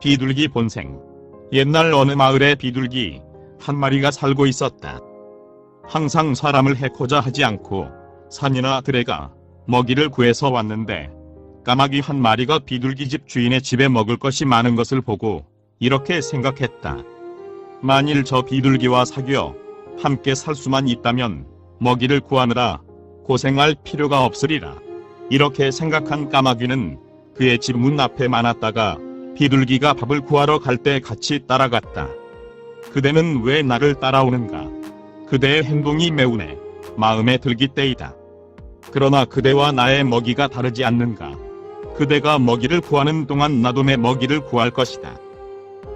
비둘기 본생. 옛날 어느 마을에 비둘기 한 마리가 살고 있었다. 항상 사람을 해코자 하지 않고 산이나 들에가 먹이를 구해서 왔는데 까마귀 한 마리가 비둘기 집 주인의 집에 먹을 것이 많은 것을 보고 이렇게 생각했다. 만일 저 비둘기와 사귀어 함께 살 수만 있다면 먹이를 구하느라 고생할 필요가 없으리라. 이렇게 생각한 까마귀는 그의 집 문 앞에 많았다가 비둘기가 밥을 구하러 갈 때 같이 따라갔다. 그대는 왜 나를 따라오는가? 그대의 행동이 매우 내 마음에 들기 때이다. 그러나 그대와 나의 먹이가 다르지 않는가? 그대가 먹이를 구하는 동안 나도 내 먹이를 구할 것이다.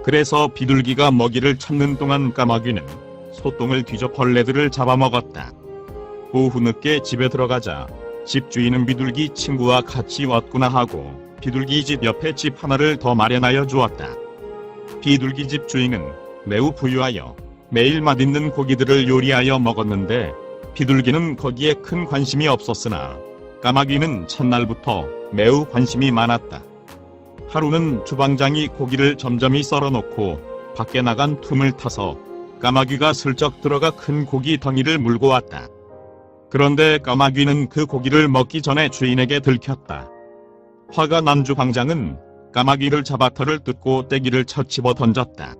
그래서 비둘기가 먹이를 찾는 동안 까마귀는 소똥을 뒤져 벌레들을 잡아먹었다. 오후 늦게 집에 들어가자 집주인은 비둘기 친구와 같이 왔구나 하고 비둘기 집 옆에 집 하나를 더 마련하여 주었다. 비둘기 집 주인은 매우 부유하여 매일 맛있는 고기들을 요리하여 먹었는데 비둘기는 거기에 큰 관심이 없었으나 까마귀는 첫날부터 매우 관심이 많았다. 하루는 주방장이 고기를 점점이 썰어놓고 밖에 나간 틈을 타서 까마귀가 슬쩍 들어가 큰 고기 덩이를 물고 왔다. 그런데 까마귀는 그 고기를 먹기 전에 주인에게 들켰다. 화가 난 주방장은 까마귀를 잡아 털을 뜯고 떼기를 쳐 집어 던졌다.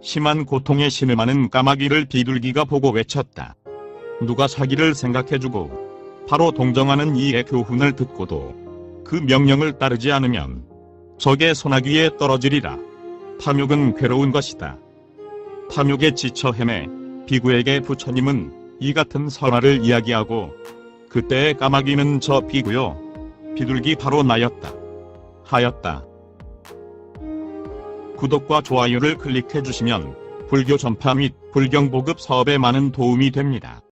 심한 고통에 신음하는 까마귀를 비둘기가 보고 외쳤다. 누가 사기를 생각해주고 바로 동정하는 이의 교훈을 듣고도 그 명령을 따르지 않으면 적의 소나귀에 떨어지리라. 탐욕은 괴로운 것이다. 탐욕에 지쳐 헤매 비구에게 부처님은 이 같은 설화를 이야기하고 그때의 까마귀는 저 비구요 비둘기 바로 나였다. 하였다. 구독과 좋아요를 클릭해 주시면 불교 전파 및 불경 보급 사업에 많은 도움이 됩니다.